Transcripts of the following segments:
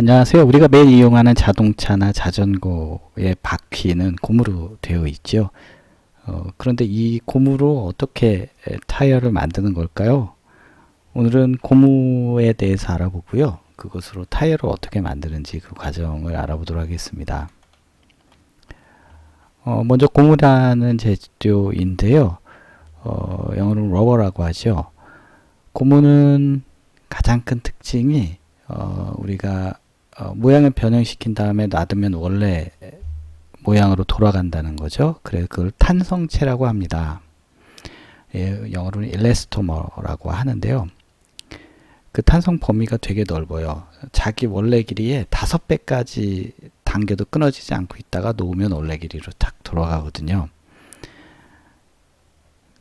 안녕하세요. 우리가 매일 이용하는 자동차나 자전거의 바퀴는 고무로 되어 있죠. 어, 그런데 이 고무로 어떻게 에, 타이어를 만드는 걸까요? 오늘은 고무에 대해서 알아보고요. 그것으로 타이어를 어떻게 만드는지 그 과정을 알아보도록 하겠습니다. 어, 먼저 고무라는 재료인데요. 어, 영어로는 러버라고 하죠. 고무는 가장 큰 특징이 어, 우리가 어, 모양을 변형시킨 다음에 놔두면 원래 모양으로 돌아간다는 거죠. 그래서 그걸 탄성체라고 합니다. 예, 영어로는 일레스토머라고 하는데요. 그 탄성 범위가 되게 넓어요. 자기 원래 길이의 다섯 배까지 당겨도 끊어지지 않고 있다가 놓으면 원래 길이로 탁 돌아가거든요.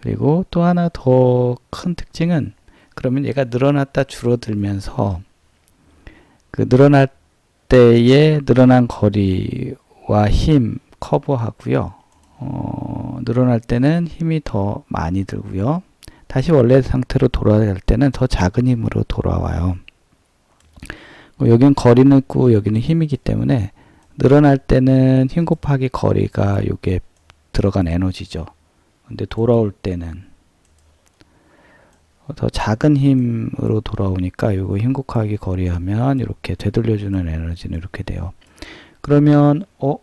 그리고 또 하나 더 큰 특징은 그러면 얘가 늘어났다 줄어들면서 그 늘어날 때의 늘어난 거리와 힘 커버하고요. 어, 늘어날 때는 힘이 더 많이 들고요. 다시 원래 상태로 돌아갈 때는 더 작은 힘으로 돌아와요. 어, 여기는 거리는 있고 여기는 힘이기 때문에 늘어날 때는 힘 곱하기 거리가 이게 들어간 에너지죠. 근데 돌아올 때는 더 작은 힘으로 돌아오니까 이거 힘 곱하기 거리하면 이렇게 되돌려주는 에너지는 이렇게 돼요. 그러면 어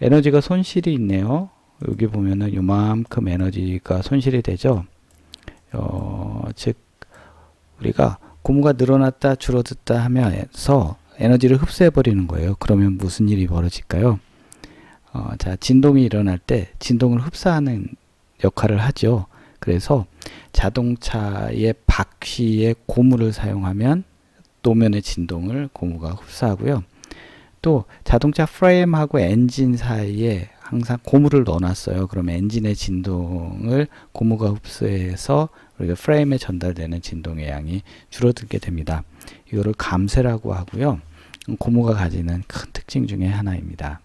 에너지가 손실이 있네요. 여기 보면은 요만큼 에너지가 손실이 되죠. 어, 즉 우리가 고무가 늘어났다 줄어들다 하면서 에너지를 흡수해 버리는 거예요. 그러면 무슨 일이 벌어질까요? 어, 자 진동이 일어날 때 진동을 흡수하는 역할을 하죠. 그래서 자동차의 바퀴에 고무를 사용하면 노면의 진동을 고무가 흡수하고요. 또 자동차 프레임하고 엔진 사이에 항상 고무를 넣어놨어요. 그러면 엔진의 진동을 고무가 흡수해서 우리가 프레임에 전달되는 진동의 양이 줄어들게 됩니다. 이거를 감쇄라고 하고요. 고무가 가지는 큰 특징 중에 하나입니다.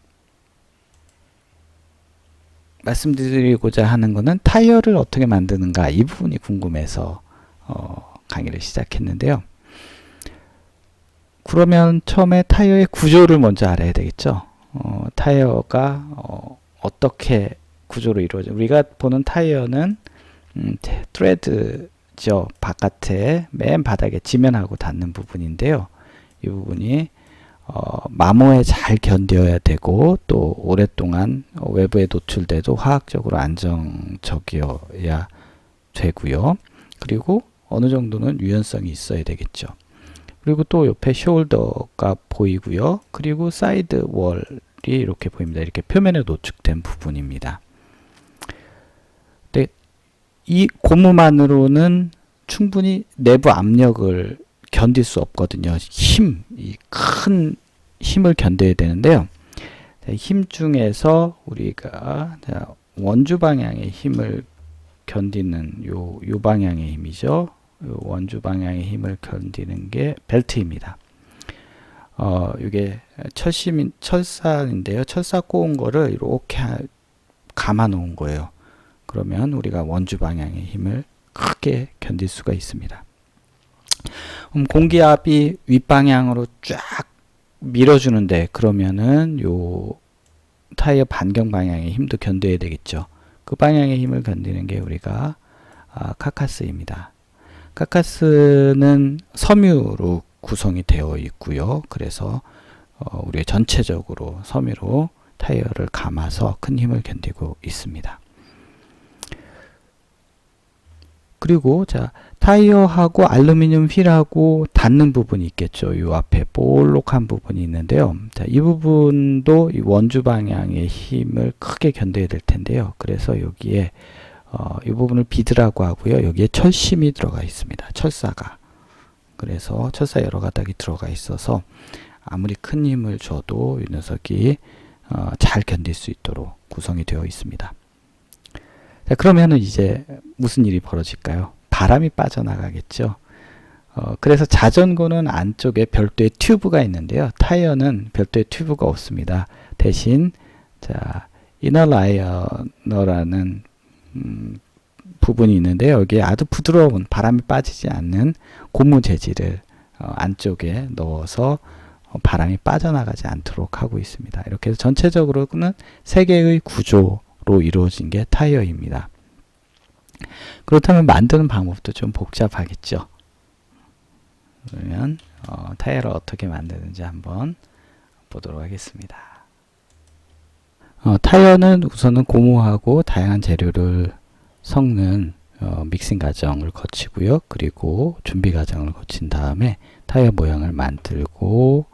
말씀드리고자 하는 것은 타이어를 어떻게 만드는가 이 부분이 궁금해서 어, 강의를 시작했는데요. 그러면 처음에 타이어의 구조를 먼저 알아야 되겠죠. 어, 타이어가 어, 떻게 구조로 이루어져 우리가 보는 타이어는 음, 트레드죠. 바깥에 맨 바닥에 지면하고 닿는 부분인데요. 이 부분이 어, 마모에 잘 견뎌야 되고 또 오랫동안 외부에 노출돼도 화학적으로 안정적이어야 되고요. 그리고 어느 정도는 유연성이 있어야 되겠죠. 그리고 또 옆에 숄더가 보이고요. 그리고 사이드 월이 이렇게 보입니다. 이렇게 표면에 노축된 부분입니다. 네, 이 고무만으로는 충분히 내부 압력을 견딜 수 없거든요. 힘, 큰 힘을 견뎌야 되는데요. 힘 중에서 우리가 원주 방향의 힘을 견디는 요, 요 방향의 힘이죠. 요 원주 방향의 힘을 견디는 게 벨트입니다. 어, 이게 철심, 철사인데요. 철사 꼬은 거를 이렇게 감아 놓은 거예요. 그러면 우리가 원주 방향의 힘을 크게 견딜 수가 있습니다. 음, 공기압이 윗방향으로 쫙 밀어주는데 그러면은 요 타이어 반경 방향의 힘도 견뎌야 되겠죠. 그 방향의 힘을 견디는 게 우리가 아, 카카스입니다. 카카스는 섬유로 구성이 되어 있고요. 그래서 어, 우리 전체적으로 섬유로 타이어를 감아서 큰 힘을 견디고 있습니다. 그리고 자 타이어하고 알루미늄 휠하고 닿는 부분이 있겠죠. 이 앞에 볼록한 부분이 있는데요. 자, 이 부분도 이 원주 방향의 힘을 크게 견뎌야 될 텐데요. 그래서 여기에 어, 이 부분을 비드라고 하고요. 여기에 철심이 들어가 있습니다. 철사가. 그래서 철사 여러 가닥이 들어가 있어서 아무리 큰 힘을 줘도 이 녀석이 어, 잘 견딜 수 있도록 구성이 되어 있습니다. 자, 그러면은 이제 무슨 일이 벌어질까요? 바람이 빠져나가겠죠. 어, 그래서 자전거는 안쪽에 별도의 튜브가 있는데요. 타이어는 별도의 튜브가 없습니다. 대신 자 이너라이너라는 음, 부분이 있는데 여기에 아주 부드러운 바람이 빠지지 않는 고무 재질을 어, 안쪽에 넣어서 어, 바람이 빠져나가지 않도록 하고 있습니다. 이렇게 해서 전체적으로는 세 개의 구조로 이루어진 게 타이어입니다. 그렇다면 만드는 방법도 좀 복잡하겠죠. 그러면 어, 타이어를 어떻게 만드는지 한번 보도록 하겠습니다. 어, 타이어는 우선은 고무하고 다양한 재료를 섞는 어, 믹싱 과정을 거치고요. 그리고 준비 과정을 거친 다음에 타이어 모양을 만들고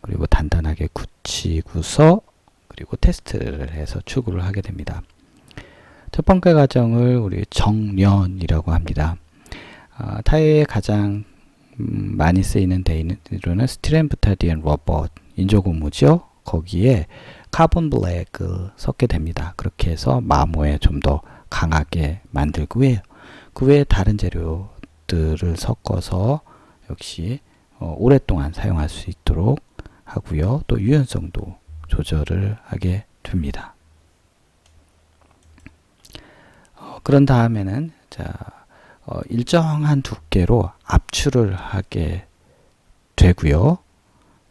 그리고 단단하게 굳히고서 그리고 테스트를 해서 추구를 하게 됩니다. 첫 번째 과정을 우리 정련이라고 합니다. 어, 타이어에 가장 음, 많이 쓰이는 데이로는 스티렌부타디엔 러버 인조 고무죠. 거기에 카본 블랙을 섞게 됩니다. 그렇게 해서 마모에 좀 더 강하게 만들고 해요. 그 외에 다른 재료들을 섞어서 역시 어, 오랫동안 사용할 수 있도록 하고요. 또 유연성도 조절을 하게 됩니다. 어, 그런 다음에는 자 어, 일정한 두께로 압출을 하게 되고요.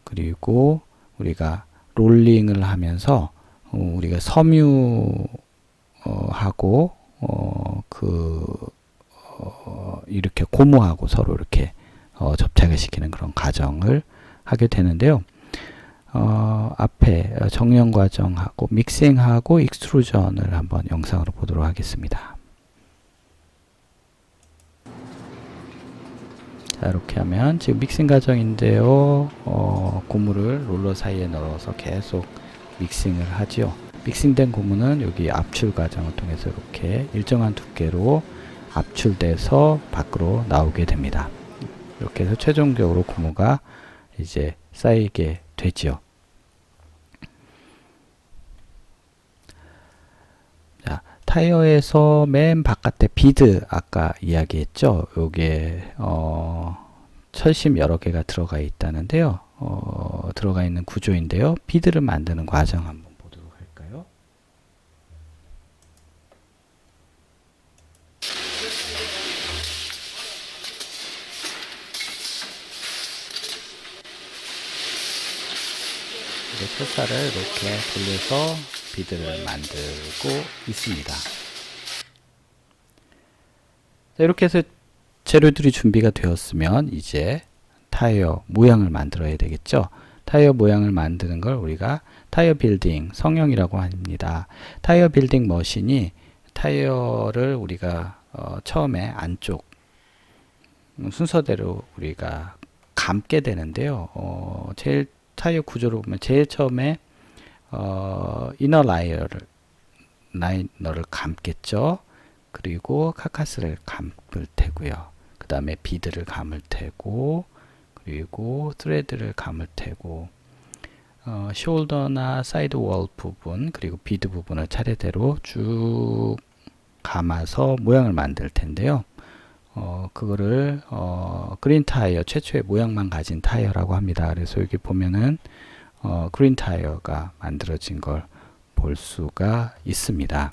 그리고 우리가 롤링을 하면서 어, 우리가 섬유하고 어, 그 어, 이렇게 고무하고 서로 이렇게 어, 접착을 시키는 그런 과정을 하게 되는데요. 어, 앞에 정연 과정하고 믹싱하고 익스트루전을 한번 영상으로 보도록 하겠습니다. 자, 이렇게 하면 지금 믹싱 과정인데요. 어, 고무를 롤러 사이에 넣어서 계속 믹싱을 하죠. 믹싱된 고무는 여기 압출 과정을 통해서 이렇게 일정한 두께로 압출돼서 밖으로 나오게 됩니다. 이렇게 해서 최종적으로 고무가 이제 쌓이게 되지요. 자, 타이어에서 맨 바깥에 비드 아까 이야기했죠. 요게 어, 철심 여러 개가 들어가 있다는데요. 어, 들어가 있는 구조인데요. 비드를 만드는 과정 한번 철사를 이렇게 돌려서 비드를 만들고 있습니다. 자, 이렇게 해서 재료들이 준비가 되었으면 이제 타이어 모양을 만들어야 되겠죠. 타이어 모양을 만드는 걸 우리가 타이어 빌딩 성형이라고 합니다. 타이어 빌딩 머신이 타이어를 우리가 어, 처음에 안쪽 순서대로 우리가 감게 되는데요. 어, 제일 타이어 구조를 보면 제일 처음에 어, 이너 라이어를 라이너를 감겠죠. 그리고 카카스를 감을 테고요. 그 다음에 비드를 감을 테고 그리고 트레드를 감을 테고 어, 숄더나 사이드 월 부분 그리고 비드 부분을 차례대로 쭉 감아서 모양을 만들 텐데요. 어, 그거를 어, 그린 타이어 최초의 모양만 가진 타이어라고 합니다. 그래서 여기 보면은 어, 그린 타이어가 만들어진 걸 볼 수가 있습니다.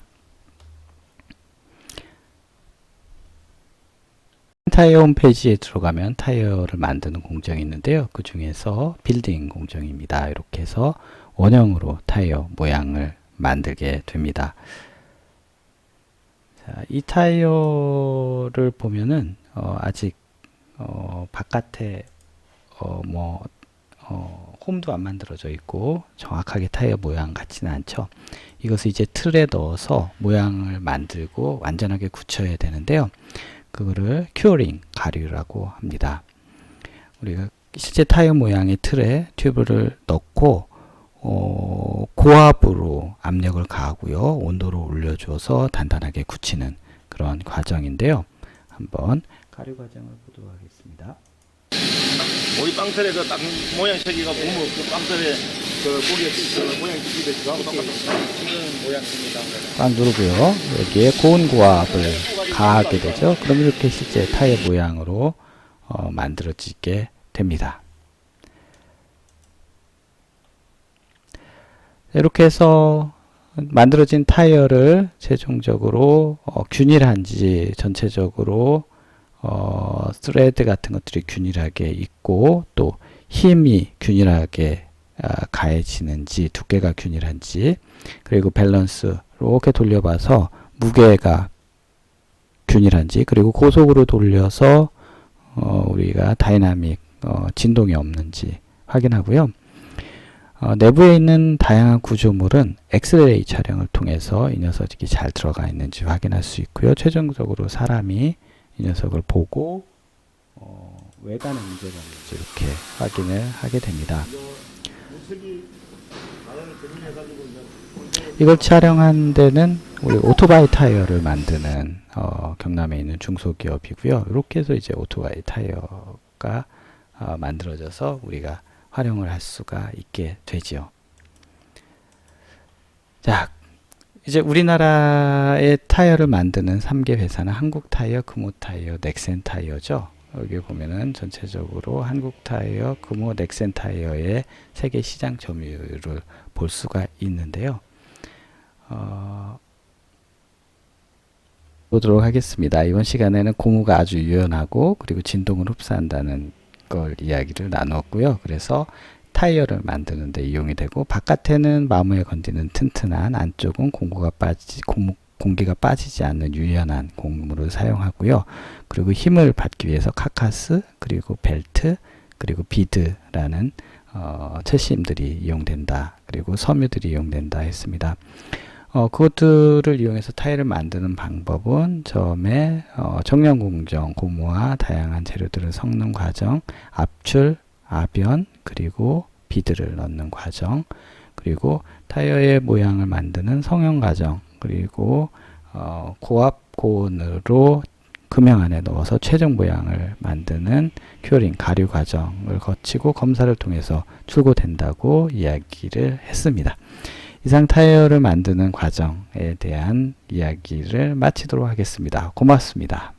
타이어 홈페이지에 들어가면 타이어를 만드는 공정이 있는데요. 그 중에서 빌딩 공정입니다. 이렇게 해서 원형으로 타이어 모양을 만들게 됩니다. 자, 이 타이어를 보면은 어, 아직 어, 바깥에 어, 뭐 어, 홈도 안 만들어져 있고 정확하게 타이어 모양 같지는 않죠. 이것을 이제 틀에 넣어서 모양을 만들고 완전하게 굳혀야 되는데요. 그거를 큐어링 가류라고 합니다. 우리가 실제 타이어 모양의 틀에 튜브를 넣고 어, 고압으로 압력을 가하고요. 온도를 올려줘서 단단하게 굳히는 그런 과정인데요. 한번 가류 과정을 보도록 하겠습니다. 우리 빵틀에 그딱 모양 세기가 보면 그 빵틀에 그 고리에 그 모양 그하고 똑같은 모양입니다. 꽉 누르고요. 여기에 고온 고압을 가하게 되죠. 그럼 이렇게 실제 타이어 모양으로 어, 만들어지게 됩니다. 이렇게 해서 만들어진 타이어를 최종적으로 어, 균일한지 전체적으로 어, 스레드 같은 것들이 균일하게 있고 또 힘이 균일하게 아, 가해지는지 두께가 균일한지 그리고 밸런스 이렇게 돌려봐서 무게가 균일한지 그리고 고속으로 돌려서 어, 우리가 다이나믹 어, 진동이 없는지 확인하고요. 어, 내부에 있는 다양한 구조물은 엑스레이 촬영을 통해서 이 녀석이 잘 들어가 있는지 확인할 수 있고요. 최종적으로 사람이 이 녀석을 보고 어, 외관에 문제가 있는지 이렇게 확인을 하게 됩니다. 이걸 촬영한 데는 우리 오토바이 타이어를 만드는 어, 경남에 있는 중소기업이고요. 이렇게 해서 이제 오토바이 타이어가 어, 만들어져서 우리가 활용을 할 수가 있게 되지요. 자, 이제 우리나라의 타이어를 만드는 3개 회사는 한국 타이어, 금호 타이어, 넥센 타이어죠. 여기 보면은 전체적으로 한국 타이어, 금호, 넥센 타이어의 세계 시장 점유율을 볼 수가 있는데요. 어, 보도록 하겠습니다. 이번 시간에는 고무가 아주 유연하고 그리고 진동을 흡수한다는 걸 이야기를 나누었고요. 그래서 타이어를 만드는 데 이용이 되고 바깥에는 마모에 건드는 튼튼한 안쪽은 공구가 빠지 고무, 공기가 빠지지 않는 유연한 고무를 사용하고요. 그리고 힘을 받기 위해서 카카스 그리고 벨트 그리고 비드라는 어, 철심들이 이용된다. 그리고 섬유들이 이용된다 했습니다. 어, 그것들을 이용해서 타일을 만드는 방법은 처음에 어, 정량 공정, 고무와 다양한 재료들을 섞는 과정, 압출, 압연, 그리고 비드를 넣는 과정, 그리고 타이어의 모양을 만드는 성형 과정, 그리고 어, 고압 고온으로 금형 안에 넣어서 최종 모양을 만드는 큐어링 가류 과정을 거치고 검사를 통해서 출고된다고 이야기를 했습니다. 이상 타이어를 만드는 과정에 대한 이야기를 마치도록 하겠습니다. 고맙습니다.